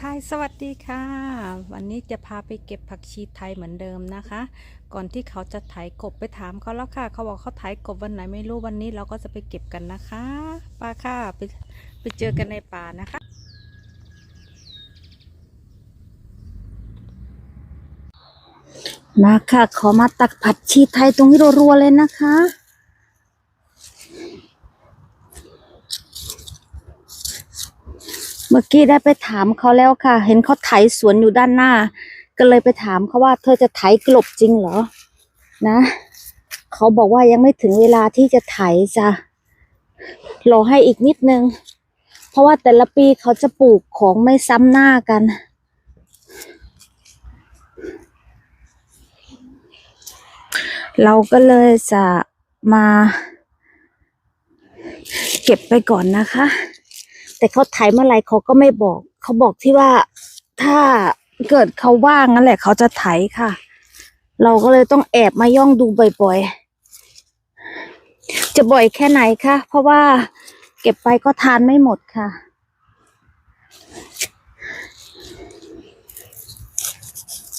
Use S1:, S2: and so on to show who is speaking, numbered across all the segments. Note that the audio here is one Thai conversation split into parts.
S1: ไทยสวัสดีค่ะ วันนี้จะพาไปเก็บผักชีไทยเหมือนเดิมนะคะ ก่อนที่เขาจะไถกบไปถามเขาแล้วค่ะ เขาบอกเขาไถกบวันไหนไม่รู้วันนี้เราก็จะไปเก็บกันนะคะป้าค่ะไปไปเจอกันในป่านะคะ
S2: มาค่ะขอมาตักผัดชีไทยตรงนี้รัวๆเลยนะคะ เมื่อกี้ได้ไปถามเขาแล้วค่ะ เห็นเขาไถสวนอยู่ด้านหน้า ก็เลยไปถามเขาว่า เธอจะไถกลบจริงเหรอ นะ เขาบอกว่ายังไม่ถึงเวลาที่จะไถจ้ะรอให้อีกนิดนึง เพราะว่าแต่ละปีเขาจะปลูกของไม่ซ้ำหน้ากัน เราก็เลยจะมา เก็บไปก่อนนะคะ แต่เขาไถเมื่อไรเขาก็ไม่บอก เขาบอกที่ว่าถ้าเกิดเขาว่างนั่นแหละ เขาจะไถค่ะ เราก็เลยต้องแอบมาย่องดูบ่อยๆ จะบ่อยแค่ไหนคะเพราะว่าเก็บไปก็ทานไม่หมดค่ะ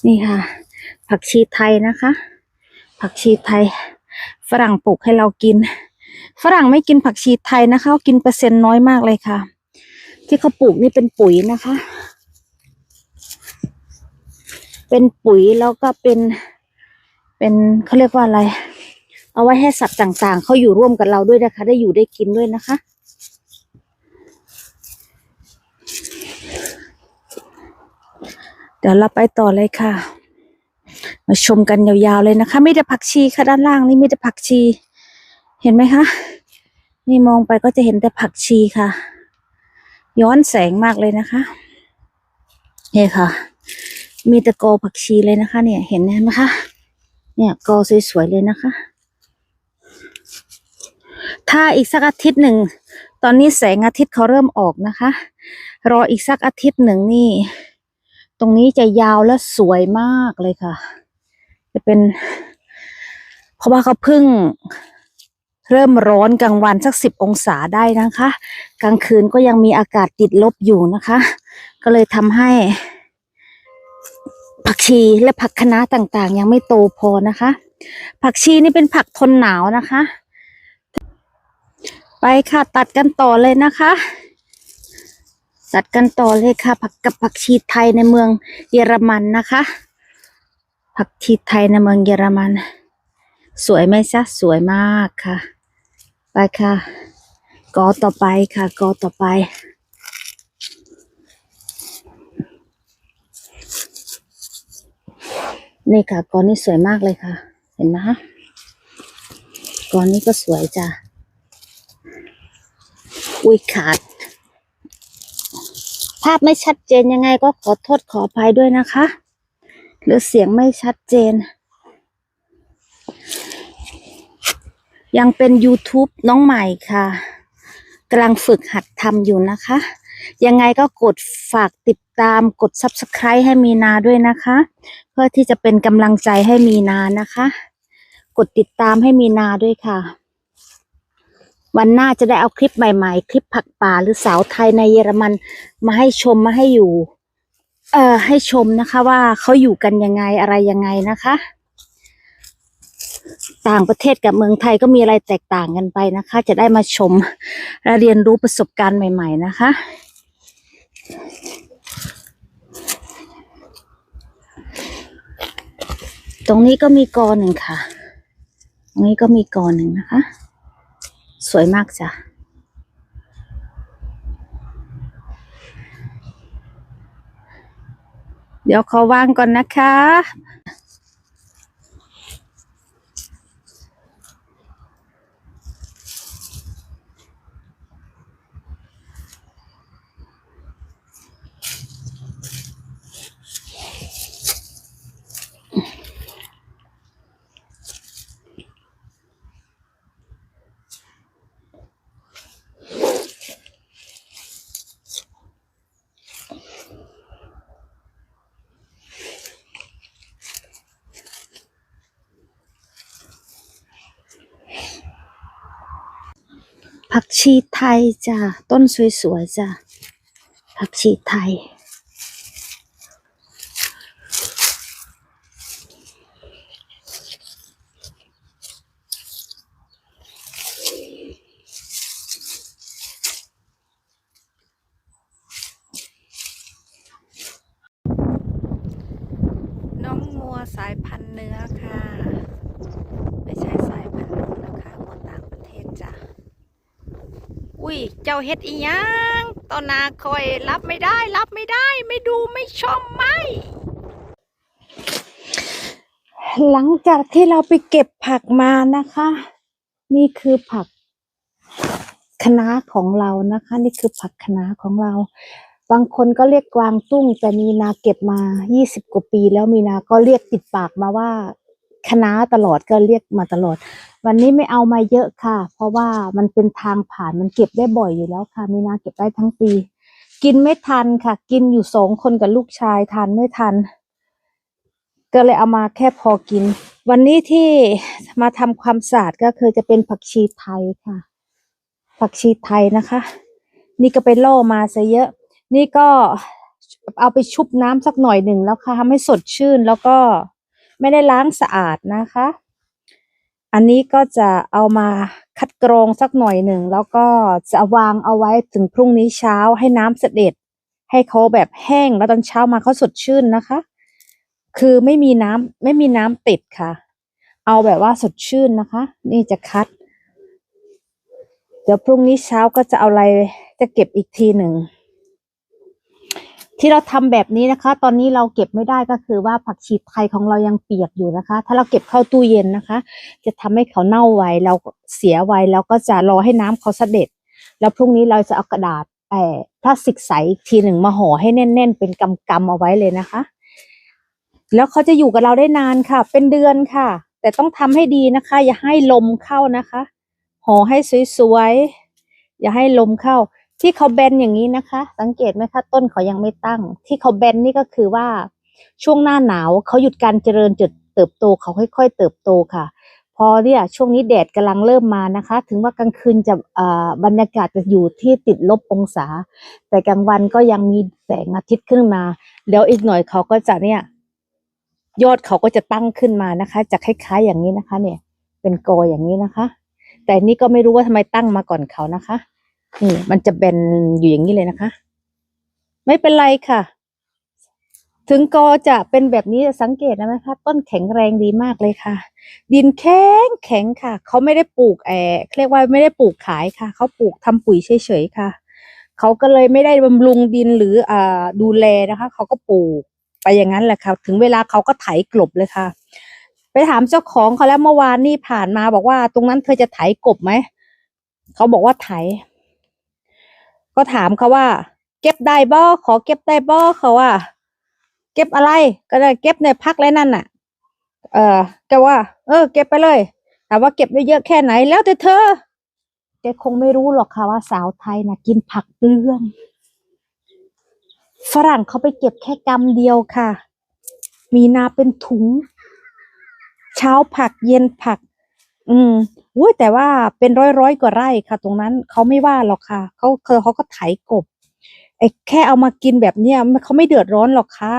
S2: นี่ค่ะ ผักชีไทยนะคะ ผักชีไทย ฝรั่งปลูกให้เรากิน ฝรั่งไม่กินผักชีไทยนะคะ กินเปอร์เซ็นต์น้อยมากเลยค่ะ ที่เขาปลูกนี่เป็นปุ๋ยนะคะ เป็นปุ๋ยแล้วก็เป็น เป็นเขาเรียกว่าอะไร เอาไว้ให้สัตว์ต่างๆเขาอยู่ร่วมกับเราด้วยนะคะ ได้อยู่ได้กินด้วยนะคะเดี๋ยวเราไปต่อเลยค่ะ มาชมกันยาวๆเลยนะคะไม่แต่ผักชีค่ะด้านล่างนี่ไมีแต่ผักชี เห็นไหมคะ นี่มองไปก็จะเห็นแต่ผักชีค่ะ ย้อนแสงมากเลยนะคะเนี่ยค่ะ มีแต่กอผักชีเลยนะคะ เนี่ยเห็นไหมคะ เนี่ยกอสวยๆเลยนะคะ ถ้าอีกสักอาทิตย์หนึ่ง ตอนนี้แสงอาทิตย์เขาเริ่มออกนะคะ รออีกสักอาทิตย์หนึ่งนี่ ตรงนี้จะยาวและสวยมากเลยค่ะ จะเป็น เพราะว่าเขาเพิ่ง เริ่มร้อนกลางวันสักสิบองศาได้นะคะ กลางคืนก็ยังมีอากาศติดลบอยู่นะคะ ก็เลยทำให้ ผักชีและผักคะน้าต่างๆ ยังไม่โตพอนะคะ ผักชีนี่เป็นผักทนหนาวนะคะ ไปค่ะตัดกันต่อเลยนะคะ ตัดกันต่อเลยค่ะ ผักกับผักชีไทยในเมืองเยอรมันนะคะ ผักชีไทยในเมืองเยอรมันสวยไหมจ๊ะสวยมากค่ะ ไปค่ะกอต่อไปค่ะกอต่อไป นี่ค่ะกอนี้สวยมากเลยค่ะ เห็นไหมคะกอนี้ก็สวยจ้ะอุ้ยขาด ภาพไม่ชัดเจนยังไงก็ขอโทษขออภัยด้วยนะคะ หรือเสียงไม่ชัดเจน ยังเป็น YouTube น้องใหม่ค่ะกำลังฝึกหัดทำอยู่นะคะ ยังไงก็กดฝากติดตามกด Subscribe ให้มีนาด้วยนะคะ เพื่อที่จะเป็นกำลังใจให้มีนานะคะ กดติดตามให้มีนาด้วยค่ะ วันหน้าจะได้เอาคลิปใหม่ๆ คลิปผักป่าหรือสาวไทยในเยอรมันมาให้ชมมาให้อยู่ เอ่อให้ชมนะคะว่าเขาอยู่กันยังไงอะไรยังไงนะคะ ต่างประเทศกับเมืองไทยก็มีอะไรแตกต่างกันไปนะคะ จะได้มาชมและเรียนรู้ประสบการณ์ใหม่ ๆ นะคะ ตรงนี้ก็มีกอหนึ่งค่ะ ตรงนี้ก็มีกอหนึ่งนะคะ สวยมากจ้ะเดี๋ยวขอวางก่อนนะคะ ผักชีไทยจ้ะต้นสวยๆจ้ะผักชีไทย
S1: น้องมัวสายพันธุ์เนื้อค่ะ เจ้าเฮ็ดอีหยังตอนนาคอยรับไม่ได้ รับไม่ได้ ไม่ดูไม่ชมไม่
S2: หลังจากที่เราไปเก็บผักมานะคะ นี่คือผักคะน้าของเรานะคะ นี่คือผักคะน้าของเรา บางคนก็เรียกกวางตุ้งแต่มีนาเก็บมา 20 กว่าปี แล้วมีนาก็เรียกติดปากมาว่า คณะตลอดก็เรียกมาตลอด วันนี้ไม่เอามาเยอะค่ะ เพราะว่ามันเป็นทางผ่านมันเก็บได้บ่อยอยู่แล้วค่ะมีนาเก็บได้ทั้งปี กินไม่ทันค่ะ กินอยู่สองคนกับลูกชายทานไม่ทัน ก็เลยเอามาแค่พอกิน วันนี้ที่มาทำความสะอาดก็คือจะเป็นผักชีไทยค่ะ ผักชีไทยนะคะ นี่ก็ไปล่อมาซะเยอะ นี่ก็เอาไปชุบน้ำสักหน่อยหนึ่งแล้วค่ะทำให้สดชื่นแล้วก็ ไม่ได้ล้างสะอาดนะคะ อันนี้ก็จะเอามาคัดกรองสักหน่อยหนึ่ง แล้วก็จะวางเอาไว้ถึงพรุ่งนี้เช้าให้น้ำเสด็จ ให้เขาแบบแห้งแล้วตอนเช้ามาเขาสดชื่นนะคะ คือไม่มีน้ำไม่มีน้ำติดค่ะ เอาแบบว่าสดชื่นนะคะ นี่จะคัด เดี๋ยวพรุ่งนี้เช้าก็จะเอาอะไรจะเก็บอีกทีหนึ่ง ที่เราทำแบบนี้นะคะ ตอนนี้เราเก็บไม่ได้ก็คือว่าผักชีไทยของเรายังเปียกอยู่นะคะ ถ้าเราเก็บเข้าตู้เย็นนะคะ จะทำให้เขาเน่าไวเราเสียไวแล้วก็จะรอให้น้ำเขาเสด็จ แล้วพรุ่งนี้เราจะเอากระดาษเอ่อพลาสติกใสอีกทีหนึ่งมาห่อให้แน่น ๆ เป็นกำๆเอาไว้เลยนะคะ แล้วเขาจะอยู่กับเราได้นานค่ะ เป็นเดือนค่ะ แต่ต้องทำให้ดีนะคะ อย่าให้ลมเข้านะคะห่อให้สวยๆอย่าให้ลมเข้า ที่เขาแบนอย่างนี้นะคะ สังเกตไหมคะต้นเขายังไม่ตั้ง ที่เขาแบนนี่ก็คือว่าช่วงหน้าหนาวเขาหยุดการเจริญจุดเติบโตเขาค่อย ๆ เติบโตค่ะ พอเนี่ยช่วงนี้แดดกำลังเริ่มมานะคะ ถึงว่ากลางคืนจะอ่อบรรยากาศจะอยู่ที่ติดลบองศา แต่กลางวันก็ยังมีแสงอาทิตย์ขึ้นมาเดี๋ยวอีกหน่อยเขาก็จะเนี่ยยอดเขาก็จะตั้งขึ้นมานะคะ จะคล้าย ๆ อย่างนี้นะคะ เนี่ย เป็นกออย่างนี้นะคะ แต่นี่ก็ไม่รู้ว่าทำไมตั้งมาก่อนเขานะคะ นี่มันจะเป็นอยู่อย่างนี้เลยนะคะ ไม่เป็นไรค่ะ ถึงกอจะเป็นแบบนี้สังเกตนะคะ ต้นแข็งแรงดีมากเลยค่ะ ดินแข็งแข็งค่ะ เขาไม่ได้ปลูกแออเรียกว่าไม่ได้ปลูกขายค่ะ เขาปลูกทำปุ๋ยเฉยๆค่ะ เขาก็เลยไม่ได้บำรุงดินหรืออ่าดูแลนะคะ เขาก็ปลูกไปอย่างนั้นแหละค่ะ ถึงเวลาเขาก็ไถกลบเลยค่ะ ไปถามเจ้าของเขาแล้วเมื่อวานนี่ผ่านมาบอกว่า ตรงนั้นเธอจะไถกลบไหม เขาบอกว่าไถ ก็ถามเขาว่า เก็บได้บ่ขอเก็บได้บ่เขาว่า เก็บอะไร ก็ได้เก็บในพักแล้วนั่นน่ะ เออแกว่า เออ เก็บไปเลยแต่ว่าเก็บได้เยอะแค่ไหนแล้วแต่เธอแกคงไม่รู้หรอกค่ะว่าสาวไทยนะกินผักเปลืองฝรั่งเขาไปเก็บแค่กำเดียวค่ะ มีนาเป็นถุง เช้าผักเย็นผัก อืมอุ้ยแต่ว่าเป็นร้อยร้อยกว่าไร่ค่ะ ตรงนั้นเขาไม่ว่าหรอกค่ะเขาเขาเขาก็ไถกบไอ้แค่เอามากินแบบเนี้ยเขาไม่เดือดร้อนหรอกค่ะ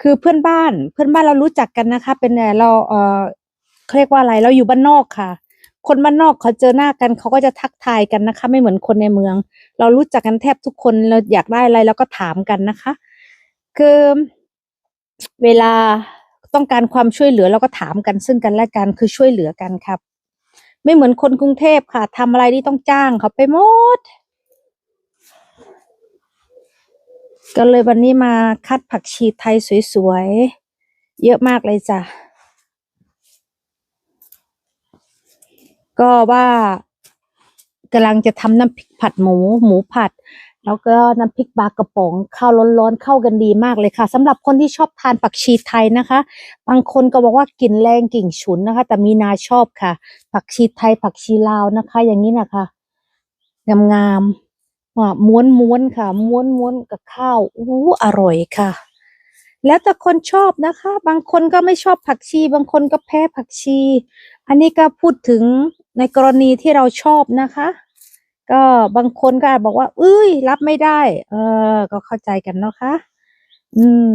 S2: คือเพื่อนบ้าน เพื่อนบ้านเรารู้จักกันนะคะ เป็นเราเออเาเรียกว่าอะไรเราอยู่บ้านนอกค่ะ คนบ้านนอกเขาเจอหน้ากันเขาก็จะทักทายกันนะคะ ไม่เหมือนคนในเมือง เรารู้จักกันแทบทุกคนเราอยากได้อะไรเราก็ถามกันนะคะ คือเวลาต้องการความช่วยเหลือเราก็ถามกันซึ่งกันและกันคือช่วยเหลือกันครับ ไม่เหมือนคนกรุงเทพค่ะทำอะไรนี่ต้องจ้างเขาไปหมด ก็เลยวันนี้มาคัดผักชีไทยสวยๆ เยอะมากเลยจ้ะ ก็ว่ากำลังจะทำน้ำพริกผัดหมู หมูผัด แล้วก็น้ำพริกปลากระป๋องข้าวร้อนๆเข้ากันดีมากเลยค่ะสำหรับคนที่ชอบทานผักชีไทยนะคะ บางคนก็บอกว่ากลิ่นแรงกลิ่นฉุนนะคะ แต่มีนาชอบค่ะ ผักชีไทยผักชีลาวนะคะ อย่างนี้นะคะงามๆว่าม้วนม้วนๆค่ะ ม้วนม้วนๆกับข้าวอู้อร่อยค่ะ แล้วแต่คนชอบนะคะ บางคนก็ไม่ชอบผักชี บางคนก็แพ้ผักชี อันนี้ก็พูดถึงในกรณีที่เราชอบนะคะ ก็บางคนก็อาจบอกว่า อุ้ย รับไม่ได้ เออ ก็เข้าใจกันเนาะคะ อืม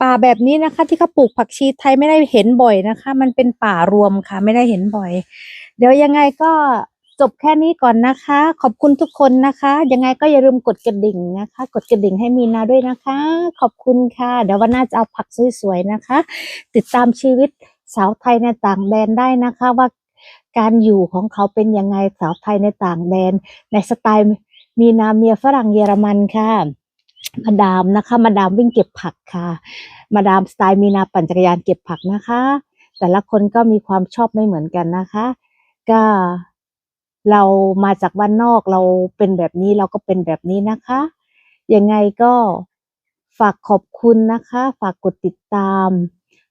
S2: ป่าแบบนี้นะคะ ที่เขาปลูกผักชีไทยไม่ได้เห็นบ่อยนะคะ มันเป็นป่ารวมค่ะ ไม่ได้เห็นบ่อย เดี๋ยวยังไงก็จบแค่นี้ก่อนนะคะ ขอบคุณทุกคนนะคะ ยังไงก็อย่าลืมกดกระดิ่งนะคะ กดกระดิ่งให้มีนาด้วยนะคะ ขอบคุณค่ะ เดี๋ยววันหน้าจะเอาผักสวยๆนะคะ ติดตามชีวิตสาวไทยในต่างแดนได้นะคะว่า การอยู่ของเขาเป็นยังไงสาวไทยในต่างแดน ในสไตล์มีนาเมียฝรั่งเยอรมันค่ะมาดามนะคะ มาดามวิ่งเก็บผักค่ะ มาดามสไตล์มีนาปั่นจักรยานเก็บผักนะคะ แต่ละคนก็มีความชอบไม่เหมือนกันนะคะ ก็เรามาจากบ้านนอกเราเป็นแบบนี้เราก็เป็นแบบนี้นะคะ ยังไงก็ฝากขอบคุณนะคะ ฝากกดติดตาม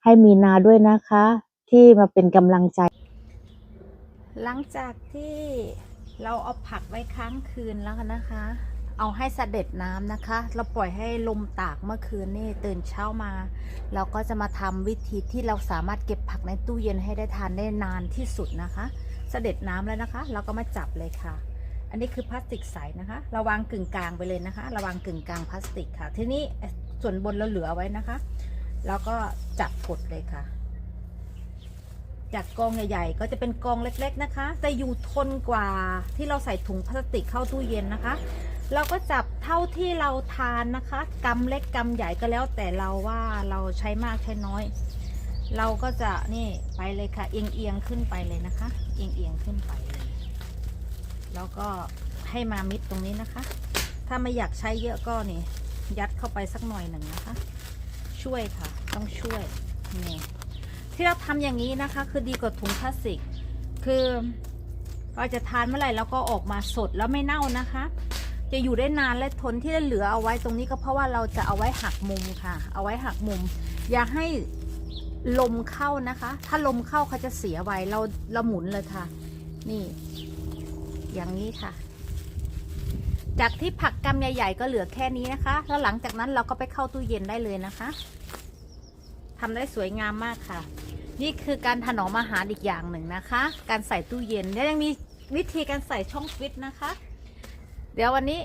S2: ให้มีนาด้วยนะคะ ที่มาเป็นกำลังใจ
S1: หลังจากที่เราเอาผักไว้ค้างคืนแล้วนะคะ เอาให้สเสด็จน้ำนะคะ เราปล่อยให้ลมตากเมื่อคืนนี่ตื่นเช้ามา เราก็จะมาทำวิธีที่เราสามารถเก็บผักในตู้เย็นให้ได้ทานได้นานที่สุดนะคะสเสด็จน้ำแล้วนะคะ เราก็มาจับเลยค่ะ อันนี้คือพลาสติกใสนะคะเราวางกึ่งกลางไปเลยนะคะเราวางกึ่งกลางพลาสติกค่ะ ทีนี้ส่วนบนเราเหลือไว้นะคะ แล้วก็จับกดเลยค่ะ จากกองใหญ่ๆ ก็จะเป็นกองเล็กๆนะคะ จะอยู่ทนกว่าที่เราใส่ถุงพลาสติกเข้าตู้เย็นนะคะ เราก็จับเท่าที่เราทานนะคะกำเล็กกำใหญ่ก็แล้ว แต่เราว่าเราใช้มากใช้น้อย เราก็จะนี่ไปเลยค่ะ เอียงเอียงๆขึ้นไปเลยนะคะ เอียงเอียงๆขึ้นไปเลย แล้วก็ให้มามิดตรงนี้นะคะ ถ้าไม่อยากใช้เยอะก็นี่ยัดเข้าไปสักหน่อยหนึ่งนะคะ ช่วยค่ะ ต้องช่วยนี่ ที่เราทำอย่างนี้นะคะ คือดีกว่าถุงพลาสติก คือเราจะทานเมื่อไหร่แล้วก็ออกมาสดแล้วไม่เน่านะคะ จะอยู่ได้นานและทนที่เหลือเอาไว้ตรงนี้ก็เพราะว่าเราจะเอาไว้หักมุมค่ะ เอาไว้หักมุม อย่าให้ลมเข้านะคะ ถ้าลมเข้าเขาจะเสียไวเราเราหมุนเลยค่ะ นี่ อย่างนี้ค่ะ จากที่ผักกำใหญ่ ๆ ก็เหลือแค่นี้นะคะ แล้วหลังจากนั้นเราก็ไปเข้าตู้เย็นได้เลยนะคะทำได้สวยงามมากค่ะ นี่คือการถนอมอาหารอีกอย่างหนึ่งนะคะ การใส่ตู้เย็นแล้วยังมีวิธีการใส่ช่องฟิตนะคะ เดี๋ยววันนี้